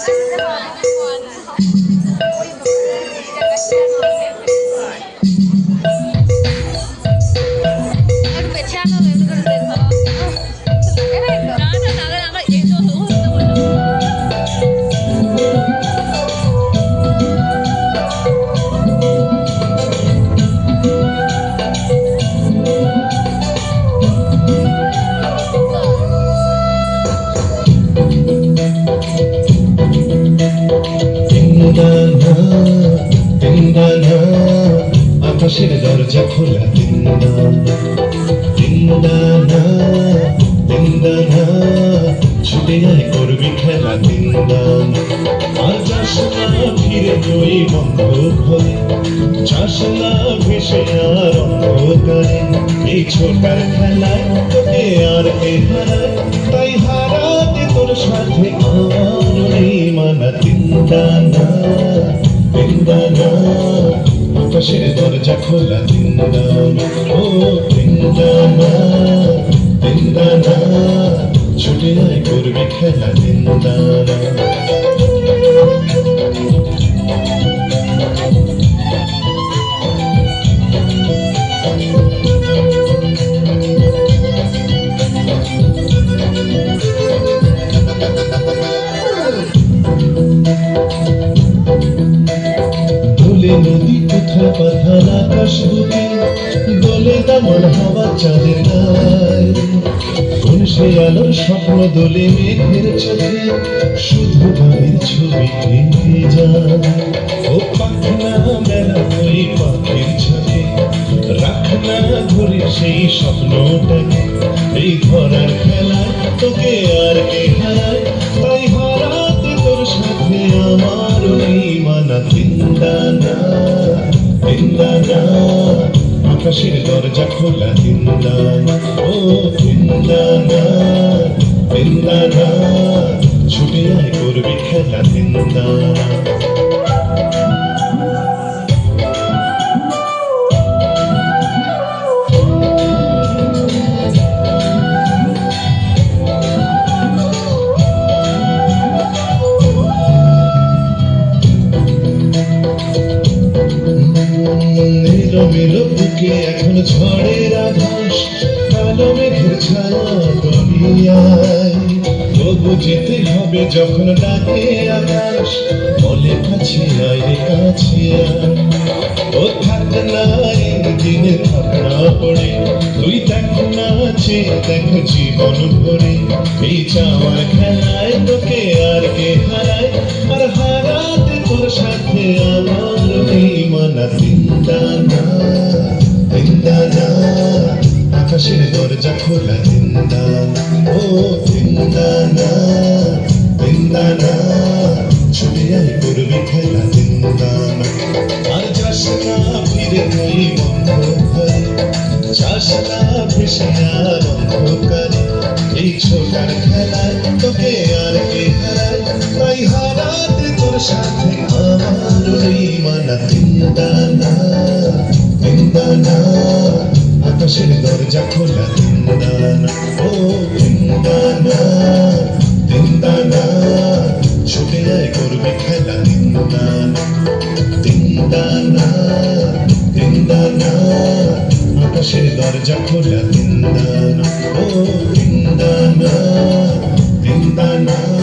来你再玩一关 তিনদানা আকাশের দরজা খোলা তিনদানা তিনদানা তিনদানা ছুটে আয় করবি খেলা তিনদানা আর যাস না ফিরে ওই বন্ধ ঘরে যাস না ভেসে আর অন্ধকারে। এই ছোটার খেলায় তোকে আর হারায়, তাই হারাতে তোর সাথে আমার মানা তিনদানা তিনদানা আকাশের দরজা খোলা তিনদানা ও তিনদানা তিনদানা ছুটে আয় করবে খেলা তিনদানা নদী কোথায় পাথার আকাশ বুকে দোলে দামন হাওয়া চাঁদের সে আলোর স্বপ্ন দোলে মেঘের চোখে, শুধু গানের ছবি এঁকে যায়। ও পাখনা মেলা ওই পাখির ছবি রাখ না ধরে সেই স্বপ্নটাকে। এই ধরার খেলায় তোকে আর কে হারায় তিনদানা তিনদানা আকাশের দরজা খোলা তিনদানা ও তিনদানা তিনদানা ছুটে আয় করবি খেলা তিনদানা ঝড়ের আভাস কালো মেঘের ছায়া তবু যেতে হবে যখন ডাকে আকাশ, বলে কাছে আয় রে কাছে। ও থাক না দিনে থাক পড়ে, তুই দেখ না চেয়ে দেখ জীবন ভরে। এই চাওয়ার খেলায়, তোকে আর কে হারায়? আর হারাতে তোর সাথে আমার নেই মানা তিনদানা আকাশের দরজা খোলা তিনদানা ও তিনদানা তিনদানা ছুটে আয় করবি খেলা তিনদানা আর যাস না ফিরে ওই বন্ধ ঘরে যাস না ভেসে আর অন্ধকারে। এই ছোটার খেলায় তোকে আর কে হারায়? তাই হারাতে তোর সাথে আমার ওই মানা। আকাশের দরজা খোলা তিনদানা ও তিনদানা তিনদানা ছুটে যায় করবে খেলা তিনদানা তিনদানা তিনদানা আকাশের দরজা খোলা তিনদানা ও তিনদানা তিনদানা